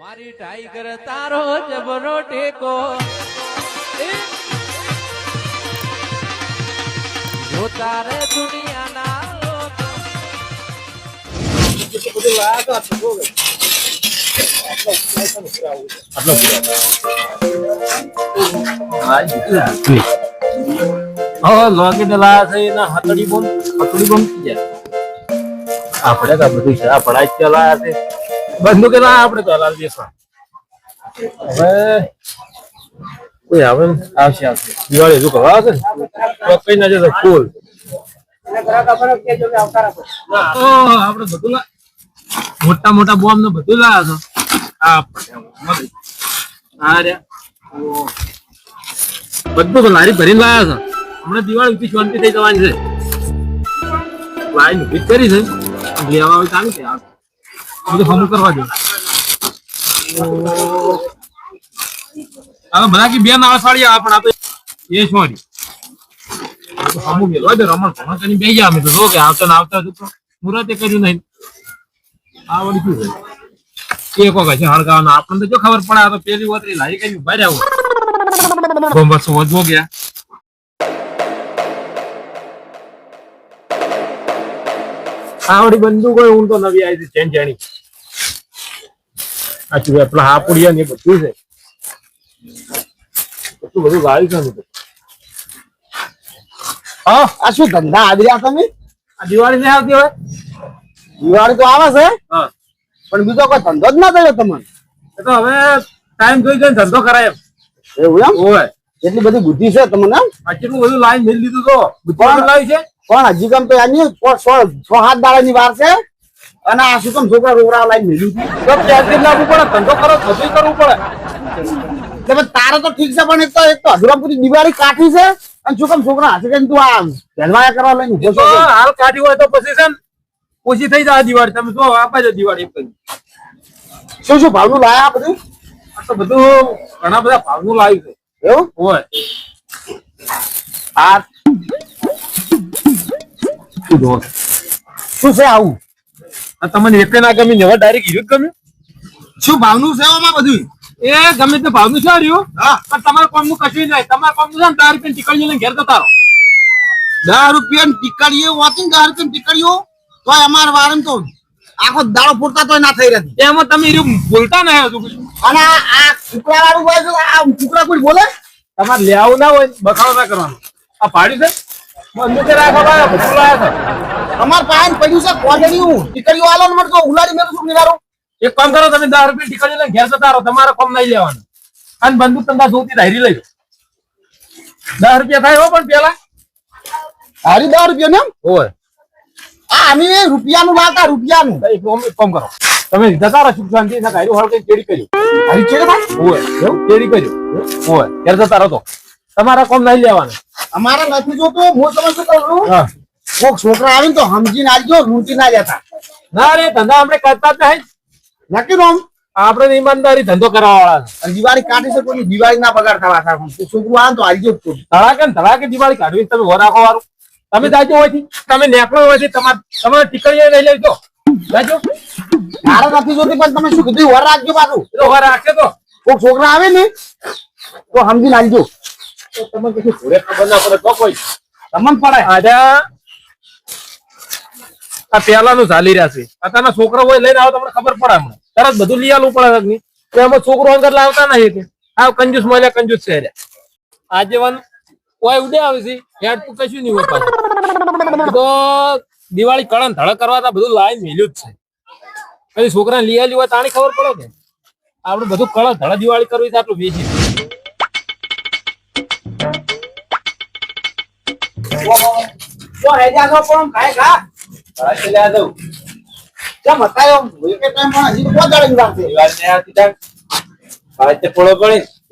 મારી ટાઈગર તારો જબરો ટેકો! જો તારે દુનિયાના લોકો આપણે તો બધું છે આપડા જ ચલાયા છે બંદૂક ના આપણે તો હલાલ દેશમાં હવે કોઈ આવે આવશે આવશે. દિવાળી હજુ કરવા આવશે ને? કઈ ના જશે ફૂલ. આપણે બધું મોટા મોટા બોમ્બ ને બધું લાવ્યા છો. બધું તો લારી ભરીને લાયા છો. હમણાં દિવાળી ઉઠી શાંતિ થઈ જવાની છે. લાઈન ઊભી કરી છે. લેવા આવે ચાલુ છે બધું હમું કરવા દે. હવે બધા કે બે નાવા સાડી આવે એ સોરી હમું મેળવા દે રમણ ભમણ કરીને બે ગયા તો. જો કે આવતા ને આવતા તો મુહૂર્તે કર્યું નહીં. આ વળી શું છે? એક વખત છે હળગાવાના. આપણને તો જો ખબર પડે, આ તો પેલી ઓતરી લાઈ કર્યું ભર્યા હોય. બસ વધવો ગયા. આવડી બંદૂક હોય હું તો નવી આવી છે, ચેન જાણી આ ચૂ પેલા હાપુડિયા ને બધું છે. બધું બધું ગાડી છે ને આ શું ધંધા આદર્યા તમે આ દિવાળી નહીં આવતી હોય? દિવાળી તો આવે છે. હા. પણ બીજો કોઈ ધંધો જ ના થયો તમને? એ તો હવે ટાઈમ જોઈ જોઈને ધંધો કરાય એમ. એવું એમ? હોય. એટલી બધી બુદ્ધિ છે તમને એમ? આ કેટલું બધું લાઈન મેળવી લીધું તો? બુદ્ધિ લાવી છે? પણ હજી કેમ તો એની સો સો- સો હાથ દાડાની વાર છે. અને આ શું છોકરા રોકડા લાઈન મેળ્યું છે તો ત્યાંથી લાવવું પડે? ધંધો કરો થતું કરવું પડે. એટલે તારે તો ઠીક છે પણ એક તો એક તો હજુરાપુરી દિવાળી કાઠી છે અને શું કેમ છોકરા હાથે કરીને તું આ પહેલવાયા કરવા લઈને ઊભો છો હાલ કાઢી હોય તો પછી છે ને ઓછી થઈ જાય દિવાળી. તમે શું આપા જો દિવાળી એક શું શું ભાવનું લાયા બધું? આ તો બધું ઘણા બધા ભાવનું લાવ્યું છે. એવું? હોય. આ શું છે આવું? તમને એક ના ગમી હવે ડાયરેક્ટ હીરો ગમ્યું શું ભાવનું છે આમાં બધું એ ગમે તે ભાવનું છે રહ્યું પણ તમારા કોમનું કશું નહીં તમારા કોમનું છે ને તાર રૂપિયા ટીકડી લઈને ઘેર જતા રહો. દસ રૂપિયા ટીકડીઓ વાંચી દસ રૂપિયા ટીકડીઓ તો અમારા વારમ તો આખો દાડો પૂરતા તો ના થઈ રહ્યા એમાં તમે એ બોલતા ના હજુ અને આ કુકડા વાળું હોય તો આ કુકડા કોઈ બોલે? તમારે લેવું ના હોય બખાડો ના કરવાનો. આ પાડ્યું છે? બંદૂકે રાખો ભાઈ. બધું અમાર પાસે પડ્યું છે કોજડીયું ટીકડીઓ આલો ને મળતો ઉલાડી મેલું છું નિરારો. એક કામ કરો તમે 10 રૂપિયા ટીકડી લઈને ઘેર જતા રહો તમારે કોમ નહીં લેવાનું. અને બંદૂક તમને જોતી ધારી લઈ લો. દસ રૂપિયા થાય હો પણ પેલા. હારી દસ રૂપિયા ને? હોય. આ અમે રૂપિયાનું લાવતા રૂપિયાનું. એક કામ કરો. તમે જતા રહો સુખ શાંતિ ના ગાયરું હળકે ચેડી કર્યો? હારી ચેડે થાય હોય. ચેડી કર્યું? હોય. ઘેર જતા રહો તો. તમારા કોમ નહીં લેવાનું. અમારે નથી જોતું હું તમને શું કરું છું. હા. કોક છોકરા આવીને તો સમજીને આવજો લૂંટી ના જતા ના રે ધંધા આપણે કરતા જ નહીં. નક્કી નો આપણે ઈમાનદારી ધંધો કરવા વાળા દિવાળી કાઢી છે કોઈ દિવાળી ના પગાર થવા થાય છોકરું આવે તો આવી જો ધડાકે ને ધડાકે દિવાળી કાઢવી તમે વર રાખો વાળું તમે જાજો હોયથી તમે નેકળો હોયથી તમારે તમારે ટીકડીઓ લઈ લેજો. જાજો. મારે નથી જોતી પણ તમે શું કીધું? વર રાખજો પાછું. એ તો વર તો. કોક છોકરા આવે ને તો સમજીને આવજો તો તમે કશું ભૂરે ખબર ના પડે તો કોઈ. તમને પડે. આજા. આ પેલાનું ચાલી રહ્યા છે. અત્યારના છોકરા હોય લઈને આવો, તમને ખબર પડે હમણાં. તરત બધું લઈ આલવું પડે અગ્નિ એમાં છોકરો અંદર લાવતા નહીં કે. આ કંજુસ મળ્યા કંજુસ છે આજે આજેવન કોઈ ઉડે આવે છે, હેડ તો કશું નહીં હોય તો દિવાળી કળણ ધડ કરવા બધું લાઈન મેલ્યું જ છે. પછી છોકરાને લઈ આવ્યું હોય તાણી ખબર પડે કે. આપણે બધું કળણ ધડ દિવાળી કરવી છે, આટલું વેચી. ઓ હેજા નો પણ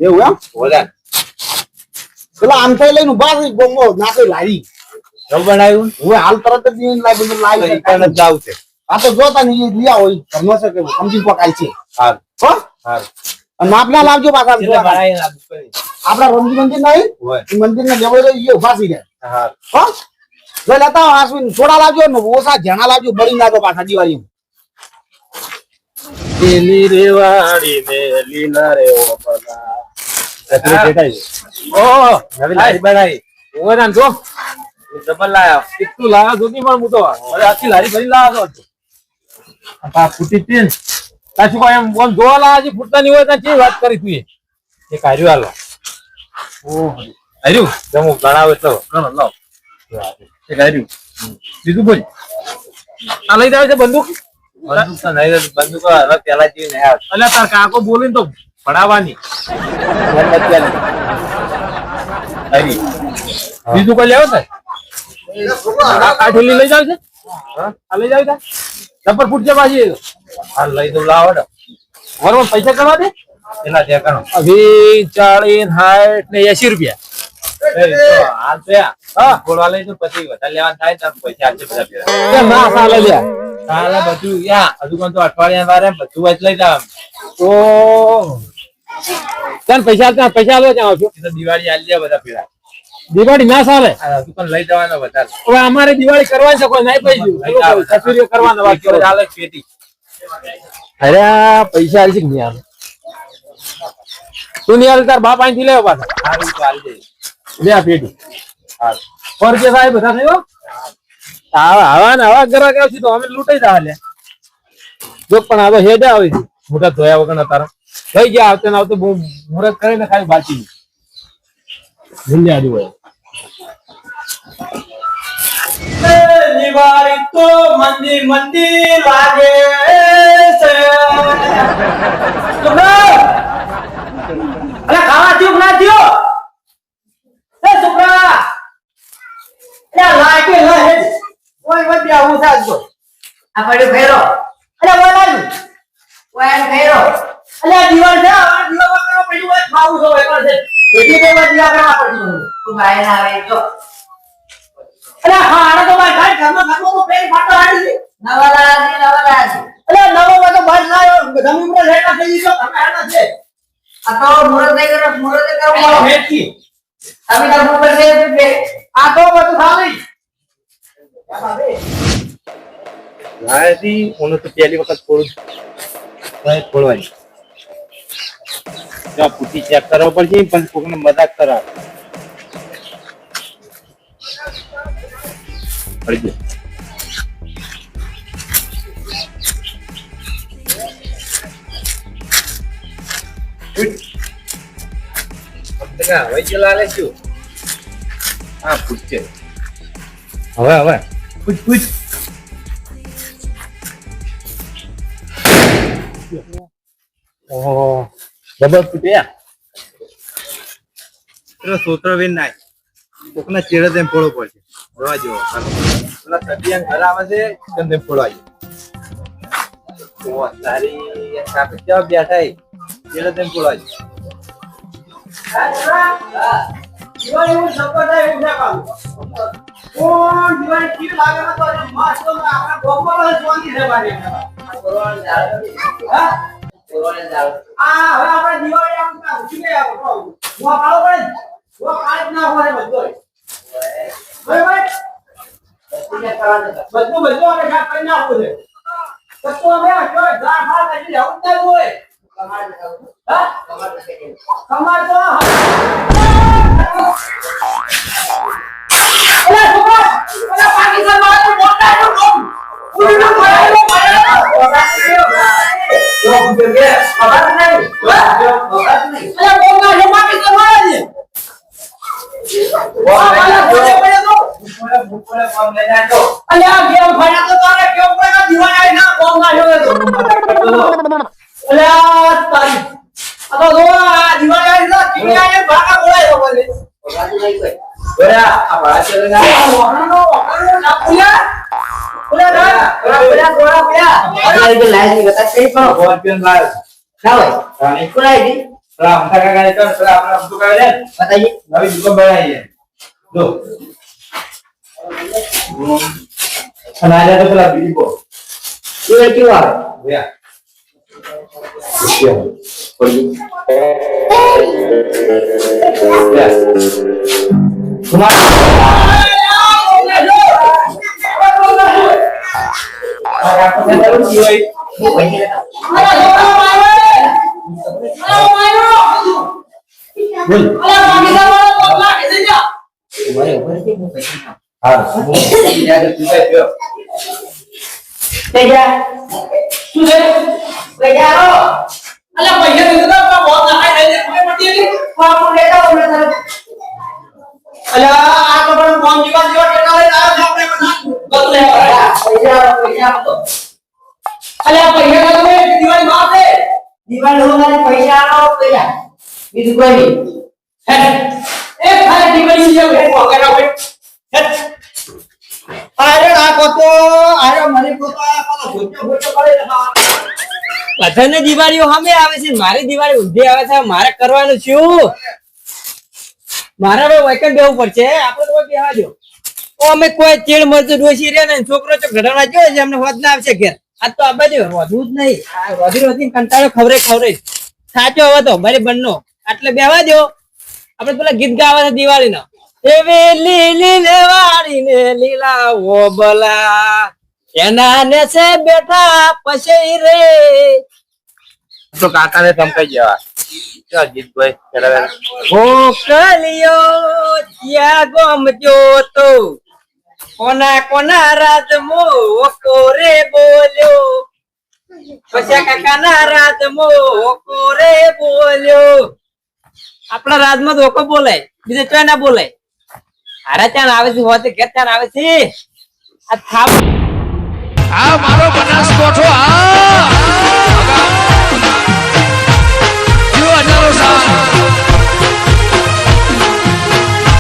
એવું એમ પેલા આમ લઈને ઊભા થઈ ગોમો નાખી લારી બનાવ્યું હવે હાલ તરત જ ઈ લાવી બધું છે આ તો જોતા નહીં? લઈ આવો ઘરનો છે કે સમજી પકાય છે હો. અને આપના લાવજો પાછા આપણા રમજી મંદિર નહીં મંદિર ને ઈ ઊભા થઈ ગયા હો? જો લેતા આવો થોડા લાવજો ને ઓછા જણા લાવજો બળી ના દો પાછા દિવાળી લીલી રેવાડી ને લીલા રે ઓપલા ઓહો નવી લારી બનાવી. ઓય નામ જો. ડબલ લાયા. કેટલું લાયા જોતી પણ હું તો. અરે આખી લારી ભરી લાયા તો આ ફૂટી તીન પાછું કોઈ એમ જોવા લાયા છે ફૂટતા નહીં હોય તો કેવી વાત કરી તું એ? એક હાર્યું હાલો. ઓહો હાર્યું. જમું ગણાવે તો. ગણો લાવ. એક હાર્યું બીજું બોલ. આ લઈ જાવ છે બંદૂક? બંદૂક તો નહીં બંદૂક હવે પેલા જેવી નહીં આવે એટલે તાર કાકો બોલીને તો ભણાવવાની. બીજું કોઈ લેવો છે? આ આ ઠેલી લઈ જાવ છે? આ લઈ જાવ નંબર ફૂટ છે પાછી હા લઈ દઉં લાવો પૈસા કરવા દે? એના ત્યાં કરો વીસ ચાલીસ સાઠ ને એસી રૂપિયા. હાલ તો હા બોલવા લઈ તો પછી વધારે લેવા થાય તો પૈસા આપજે બધા ના સાલે લ્યા. સાલે બધું યા હજુ પણ તો અઠવાડિયા વારે બધું વચ લઈ જાવ. ઓ. તને પૈસા પૈસા આલો ત્યાં આવજો તો દિવાળી આલી બધા ભેગા. દિવાળી ના ચાલે હજુ પણ લઈ જવાનો વધારે. હવે અમારે દિવાળી કરવાની છે કોઈ નહીં પૈસું કચુરીઓ કરવાના ચાલે પેટી અરે પૈસા આલી છે કે નહીં તું નહીં તાર બાપ અહીંથી લેવા પાછા. સારું તો આલી લે આ પેટી સારું સાહેબ બધા થયો? આવા આવા ને આવા ગરા ગયા તો અમે લૂંટાઈ દા લે જો પણ હવે હેડે આવી. મોટા ધોયા વગર તારા. થઈ ગયા, આવતે આવતે મુહૂર્ત કરીને ખાલી બાકી. ભૂલ્યા આદુ હોય. દિવાળી તો મંદી મંદી લાગે છે. અરે ખાવા થયું ના દ્યો એ છોકરા અરે લાગે ઓય વધી આવું છે આજો આ પડ્યું ફેરો અરે બોલાયું વાયર ફેરો અરે આ છે આ કરો પછી ઓય ખાવું છો એકવાર છે. એટલી તો તું. બહાર આવે અરે તો ઘરમાં ઘરમાં તો ફાટો હાડી નવા લાયો જમીન પર રેટા થઈ ગયો તમે આના છે. આ તો મુરત નહીં કરો મુરત કરો હેઠી તમે ઉપર છે બે આ તો બધું ખાલી તો પહેલી વખત થોડું ભાઈ ચેક કરવા પડશે, પણ કોકને મજાક કરાવ. પડી ગયો. હા પૂછશે હવે હવે. પૂછ પૂછ. ઓહો. ડબલ ફૂટ્યા પેલો સોતરો બેન નાય. કોકના ચેડે તેમ ફોડવો પડશે જોવા. જેવો પેલા સદિયાન ઘર આવે છે તેમ તેમ ફોડવા ઓ તારી કાપે જવાબ બેઠા ચેડે તેમ ફોડવા જેવો. દિવાળી હું સપોર્ટ થાય એવું ના કોણ દિવાળી કેવી લાગે ના તો મસ્ત તો આપણા ગોપાલ જોવાની છે જાળ હા? આ હવે આપણે દિવાળી આમ કા ઉઠી ગયા હું કાળો પડે હું કાળ ના હોય બધો ભાઈ ભાઈ. બધું બધું આપણે શાક કરી નાખવું છે. કચ્ચો અમે ઝાડ ફાડ કરી જવું જ નહીં હોય. કમાર તો જ તારી. આ તો જો આ દિવાળી ના કિમિયા એ ભાગા બોલાય તો બોલે ભાગી નહીં કોઈ બોલ્યા આ ભાડા ચલે ના વાહનો વાહનો ના બોલ્યા? બોલ્યા ના? બોલ્યા બોલ્યા બોલ્યા. અરે એ લાઈનની બતા સહી પણ ફોન પે લાઈન ના હોય રાણી કોરાઈ દી રામ કાકા કાલે તો આપણે આમ તો કાલે બતાઈએ નવી દુકાન બનાવીએ. જો. અને આજે તો પેલા બીજી બો એ કેવા ભયા Yeah. What do you? Yes. Come on. Đây ra, chú đây. પૈસા આલો. અલા પૈસા દીધા તો બહુ લહાઈ રહી છે કોઈ મટી હતી કોણ કોણ લેતા આવું ને તારે? અલા આ તો પણ કોમ જીવન જેવા ટેકા લઈને આવ્યો છે આપણે બધા બધું લેવા પૈસા પૈસા આપો. અલા પૈસા બે દિવાળી માં આપે દિવાળી હોવાને પૈસા આલો, પૈસા. બીજું કોઈ નહીં. એ ખાલી દિવાળી જેવું હે પોકેટ આપે અરે આ કોતો અરે મને પોતા પાછો ભૂચો ભૂચો પડે છે બધાને દિવાળીઓ સામે આવે છે. મારી દિવાળી ઉધી આવે છે. મારે કરવાનું છું મારા વૈકન બેવું પડશે. આપણે તો કોઈ દો છોકરો આવશે ઘેર. આ તો આ જ નહીં. આ રોધી રોધી કંટાળો ખવરે ખવરે. સાચો હવે મારી બંનો આટલે બેહવા દો. આપણે પેલા ગીત ગાવા છે દિવાળી નો એવી લીલી ને ને લીલા ઓબલા એના ને છે બેઠા પછી રે. તો કાકાને ધમકાઈ જવા. ચાલ જીતભાઈ પેલા ત્યાં ગમજો તો કોના કોના રાજ મોકો રે બોલ્યો. પછી કાકાના રાજ મોકો રે બોલ્યો. આપણા રાજમાં તો ઓકો બોલાય બીજે ચોય ના બોલાય? હારા ચાન આવે છે હોતે ઘેર ચાણ આવે છે. આ થાપ આ મારો બનાસકોઠો આ!